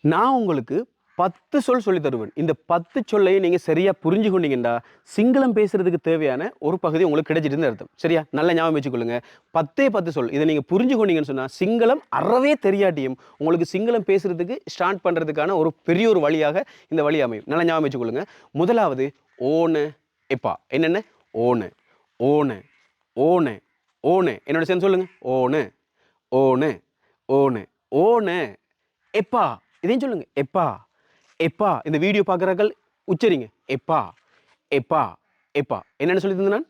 நான் உங்களுக்கு பத்து சொல் சொல்லி தருவேன். இந்த பத்து சொல்லையும் நீங்கள் சரியாக புரிஞ்சு கொண்டீங்கன்னா சிங்களம் பேசுறதுக்கு தேவையான ஒரு பகுதி உங்களுக்கு கிடைச்சிட்டு அர்த்தம். சரியா? நல்ல ஞாபகம் வச்சுக்கொள்ளுங்க. பத்தே பத்து சொல். இதை நீங்கள் புரிஞ்சு கொண்டீங்கன்னு சொன்னால் சிங்களம் அறவே தெரியாட்டியும் உங்களுக்கு சிங்களம் பேசுறதுக்கு ஸ்டார்ட் பண்ணுறதுக்கான ஒரு பெரிய ஒரு வழியாக இந்த வழி அமையும். நல்ல ஞாபகம் வச்சுக்கொள்ளுங்க. முதலாவது ஓனு எப்பா? என்னென்ன? ஓனு ஓனு ஓனு ஓனு என்னோட சேர்ந்து சொல்லுங்க. ஓனு ஓனு ஓனு ஓனு எப்பா? இதையும் சொல்லுங்க. எப்பா எப்பா இந்த வீடியோ பார்க்குறாக்கள் உச்சரிங்க. எப்பா எப்பா எப்பா. என்னென்னு சொல்லி நான்.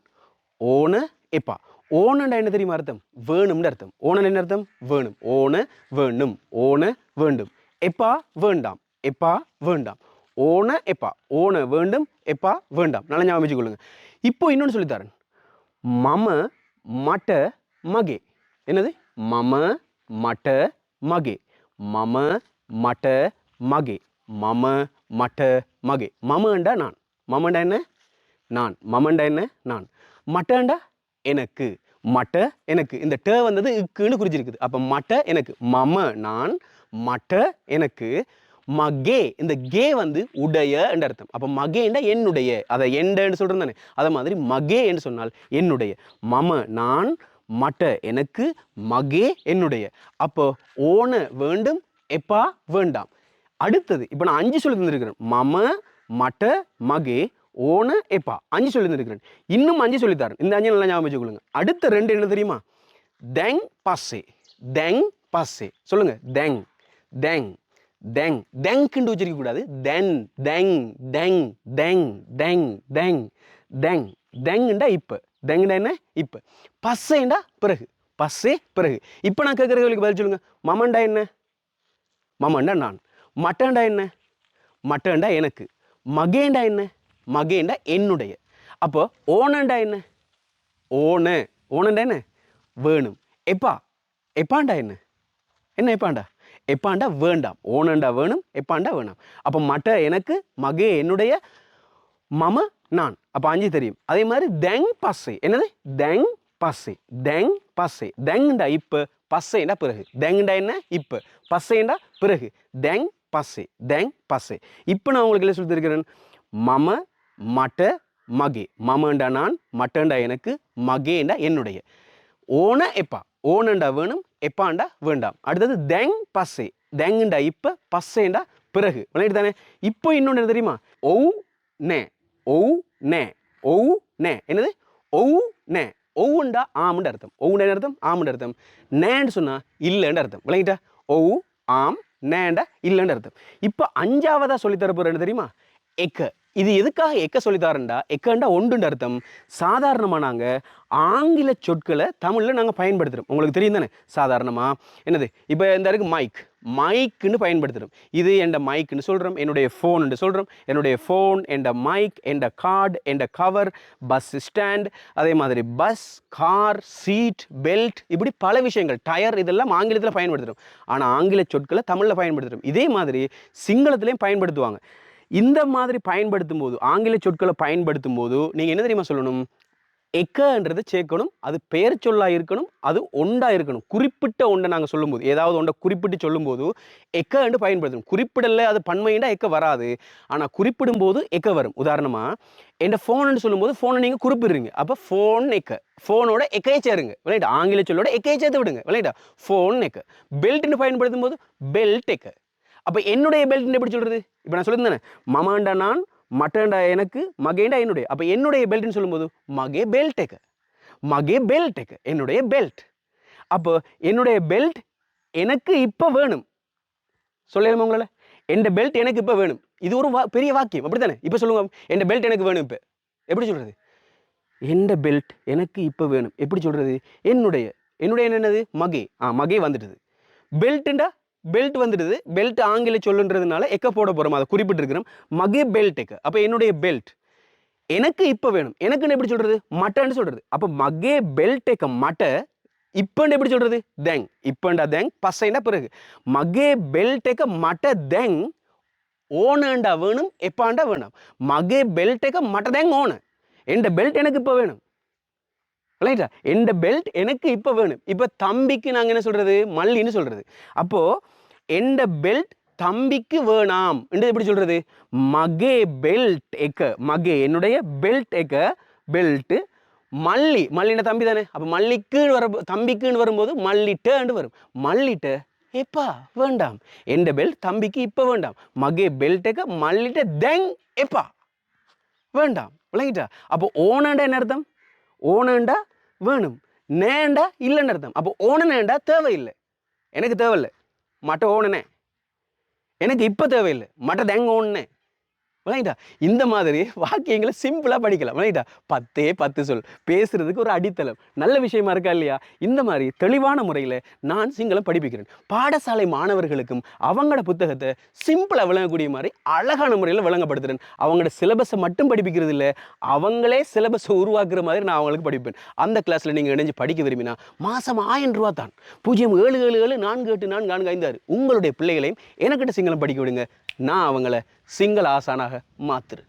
ஓன எப்பா. ஓனண்டா என்ன தெரியுமா அர்த்தம்? வேணும்னு அர்த்தம். ஓனன் என்ன அர்த்தம்? வேணும். ஓன வேணும். ஓன வேண்டும். எப்பா வேண்டாம். எப்பா வேண்டாம். ஓன எப்பா. ஓன வேண்டும். எப்பா வேண்டாம். நல்லா ஞாபகம் வச்சுக்கொள்ளுங்க. இப்போ இன்னொன்று சொல்லித்தரேன் மம மட்ட மகே. என்னது? மம மட்ட மகே. மம மட்ட மகே. மம මට மகே. மமண்டா நான். மமண்டா என்ன? நான். மமண்டா என்ன? நான். மட்டண்டா எனக்கு. மட்ட எனக்கு. இந்த ட வந்தது இக்குன்னு குறிச்சிருக்குது அப்போ மட்ட எனக்கு. மம நான். மட்ட எனக்கு. மகே. இந்த கே வந்து உடைய என்ற அர்த்தம். அப்போ மகேண்டா என்னுடைய. அதை எண்டன்னு சொல்கிறேன் தானே. அதை மாதிரி மகே என்று சொன்னால் என்னுடைய. மம நான். மட்ட எனக்கு. மகே என்னுடைய. அப்போ ஓன வேண்டும் எப்பா? வேண்டாம். அடுத்தது இப்போ நான் அஞ்சு சொல்லி தந்திருக்கிறேன் மம மட்ட மகே ஓன எப்பா. அஞ்சு சொல்லி தந்திருக்கிறேன் இன்னும் அஞ்சு சொல்லித்தரேன். இந்த அஞ்சு நல்லா ஞாபகம் வச்சுக்கொள்ளுங்க. அடுத்த ரெண்டு என்ன தெரியுமா? தெங் பஸ்ஸே. தெங் பஸ்ஸே. சொல்லுங்க. தெங். தெங். தெங். தெங்க்குண்டு வச்சிருக்க கூடாது. தென் Teng Teng Teng Teng Teng Teng. தெங்குண்டா இப்போ. தெங்குண்டா என்ன? இப்போ. பஸ்ஸேண்டா பிறகு. பஸ்ஸே பிறகு. இப்போ நான் கேட்குற கேள்விக்கு பதில் சொல்லுங்க. மமண்டா என்ன? மமண்டா நான்? மட்டண்டா என்ன? மட்டண்டா எனக்கு. மகேண்டா என்ன? மகேண்டா என்னுடைய. அப்போ ஓனண்டா என்ன? ஓன. ஓனண்டா என்ன? வேணும். எப்பா? எப்பாண்டா என்ன? என்ன எப்பாண்டா? எப்பாண்டா வேண்டாம். ஓனண்டா வேணும் எப்பாண்டா வேணாம். அப்போ மட்ட எனக்கு மகே என்னுடைய மம நான். அப்போ அஞ்சு தெரியும். அதே மாதிரி தெங் பஸ்ஸை என்னது? தெங் பஸ்ஸை தெங் பஸ்ஸை தெங்டா இப்போ பஸ்ஸைண்டா பிறகு. தெங்டா என்ன? இப்போ. பஸ்ஸைண்டா பிறகு தேங் பசே தேங் பசே. இப்போ நான் உங்களுக்கு என்ன சொல்லியிருக்கிறேன் மம மட்ட மகே. மமண்டா நான் மட்டண்டா எனக்கு மகேண்டா என்னுடைய. ஓன எப்பா. ஓனண்டா வேணும் எப்பாண்டா வேண்டாம் அடுத்தது தேங் பசே. தேங்குண்டா இப்போ பஸ்ஸேண்டா பிறகு. விளையாட்டு தானே இப்போ இன்னொன்று தெரியுமா? ஓ நே. ஓ நே. ஓ நே. என்னது? ஓ நே. ஒவ்வொண்டா ஆமுண்டு அர்த்தம். ஒவ்வுண்டா அர்த்தம்? ஆமுண்டு அர்த்தம். நேன்னு சொன்னால் இல்லைன்னு அர்த்தம். விளங்கிட்டா? ஓ ஆம் நேண்டா இல்லைன்னு அர்த்தம். இப்போ அஞ்சாவதாக சொல்லித்தர என்ன தெரியுமா? எக்க. இது எதுக்காக எக்க சொல்லித்தாருண்டா எக்கண்டா ஒன்றுன்ற அர்த்தம். சாதாரணமாக நாங்கள் ஆங்கில சொற்களை தமிழில் நாங்கள் பயன்படுத்துகிறோம் உங்களுக்கு தெரியும் தானே சாதாரணமாக என்னது? இப்போ இந்த இருக்கு மைக் மைக்குன்னு பயன்படுத்துகிறோம் இது என் மைக்குன்னு சொல்கிறோம் என்னுடைய ஃபோனு சொல்கிறோம் என்னுடைய ஃபோன் என் மைக் என் கார்டு என் கவர் பஸ் ஸ்டாண்ட் அதே மாதிரி பஸ் கார் சீட் பெல்ட் இப்படி பல விஷயங்கள் டயர் இதெல்லாம் ஆங்கிலத்தில் பயன்படுத்துகிறோம் ஆனால் ஆங்கில சொற்களை தமிழில் பயன்படுத்துகிறோம் இதே மாதிரி சிங்களத்துலேயும் பயன்படுத்துவாங்க. இந்த மாதிரி பயன்படுத்தும் போது ஆங்கில சொற்களை பயன்படுத்தும் போது நீங்கள் என்ன தெரியுமா சொல்லணும்? எக்கன்றதை சேர்க்கணும் அது பெயர் சொல்லாக இருக்கணும் அது ஒண்டாக இருக்கணும். குறிப்பிட்ட ஒன்றை நாங்கள் சொல்லும்போது ஏதாவது ஒன்றை குறிப்பிட்டு சொல்லும்போது எக்கன்று பயன்படுத்தணும். குறிப்பிடல அது பன்மையிண்டா எக்க வராது. ஆனால் குறிப்பிடும் போது எக்க வரும். உதாரணமாக என் ஃபோனுன்னு சொல்லும்போது ஃபோனை நீங்கள் குறிப்பிடுறீங்க. அப்போ ஃபோன் எக்க. ஃபோனோட எக்கையை சேருங்க. விளையாட்டு. ஆங்கில சொல்லோட எக்கையை சேர்த்து விடுங்க. விளையாட்டா? ஃபோன் எக்க. பெல்ட்னு பயன்படுத்தும் போது பெல்ட் எக்க. அப்போ என்னுடைய பெல்ட்னு எப்படி சொல்கிறது இப்போ நான் சொல்லியிருந்தேனே மமாண்டா நான் மட்டண்டா எனக்கு மகேண்டா என்னுடைய. அப்போ என்னுடைய பெல்ட்னு சொல்லும்போது மகே பெல்டெக்கு மகே பெல்டெக்கு என்னுடைய பெல்ட் அப்போ என்னுடைய பெல்ட் எனக்கு இப்போ வேணும். சொல்லலாமா உங்களால்? என் பெல்ட் எனக்கு இப்போ வேணும்? இது ஒரு வா பெரிய வாக்கியம் அப்படி தானே இப்போ சொல்லுங்க என் பெல்ட் எனக்கு வேணும் இப்போ? எப்படி சொல்கிறது என் பெல்ட் எனக்கு இப்போ வேணும்? எப்படி சொல்கிறது என்னுடைய என்னுடைய என்னது? மகே. ஆ மகே வந்துட்டுது. பெல்ட்டுண்டா பெல்ட் வந்துடுது. பெல்ட் ஆங்கில சொல்லுன்றதுனால எக்க போட போகிறோம் அதை குறிப்பிட்டிருக்கிறோம். மகே பெல்ட் எக்க. அப்போ என்னுடைய பெல்ட் எனக்கு இப்போ வேணும். எனக்குன்னு எப்படி சொல்கிறது மட்டன்னு சொல்கிறது அப்போ மகே பெல்ட் எக்க மட்ட இப்பண்டு எப்படி சொல்கிறது தேங் இப்பண்டா தேங் பசைண்டா பிறகு. மகே பெல்ட் எக்க மட்டை தேங் ஓனண்டா வேணும் எப்பாண்டா வேணும். மகே பெல்ட் எக்க மட்ட தேங் ஓன என் பெல்ட் எனக்கு இப்போ வேணும். ரைட்டா எந்த பெல்ட் எனக்கு இப்போ வேணும். இப்போ தம்பிக்கு நாங்கள் என்ன சொல்கிறது மல்லின்னு சொல்கிறது அப்போது எந்த பெல்ட் தம்பிக்கு வேணாம். என்று எப்படி சொல்கிறது மகே பெல்ட் எக்க மகே என்னுடைய பெல்ட் எக்க பெல்ட்டு மல்லி. மல்லின தம்பி தானே? அப்போ மல்லிக்குன்னு வர தம்பிக்குன்னு வரும்போது மல்லிட்டேன்னு வரும். மல்லிட்ட எப்பா வேண்டாம். எந்த பெல்ட் தம்பிக்கு இப்போ வேண்டாம். மகே பெல்ட்டுக்கு மல்லிட்ட தெங் எப்பா வேண்டாம். விளங்கிட்டா அப்போ ஓனண்டா என்ன அர்த்தம்? ஓனண்டா வேணும். நேண்டா இல்லைன்னு அர்த்தம். அப்போ ஓனனேண்டா தேவையில்லை. எனக்கு தேவையில்லை. மட்ட ஓனனே எனக்கு இப்போ தேவையில்லை. மட்ட தேங்க ஓனனே விளங்கிட்டா? இந்த மாதிரி வாக்கியங்களை சிம்பிளாக படிக்கலாம். விளங்கிட்டா? பத்தே பத்து சொல். பேசுறதுக்கு ஒரு அடித்தளம். நல்ல விஷயமா இருக்கா இல்லையா? இந்த மாதிரி தெளிவான முறையில் நான் சிங்களம் படிப்பிக்கிறேன். பாடசாலை மாணவர்களுக்கும் அவங்களோட புத்தகத்தை சிம்பிளாக விளங்கக்கூடிய மாதிரி அழகான முறையில் விளங்கப்படுத்துறேன். அவங்களோட சிலபஸை மட்டும் படிப்பிக்கிறது இல்லை. அவங்களே சிலபஸை உருவாக்குற மாதிரி நான் அவங்களுக்கு படிப்பேன். அந்த கிளாஸில் நீங்கள் இணைஞ்சு படிக்க விரும்பினா மாதம் ஆயிரம் ரூபா தான். பூஜ்ஜியம் ஏழு ஏழு ஏழு நான்கு எட்டு நான்கு நான்கு ஐந்தாறு உங்களுடைய பிள்ளைகளையும் எனக்கிட்ட சிங்களம் படிக்க விடுங்க. நான் அவங்கள சிங்கள ஆசானாக மாத்திரு.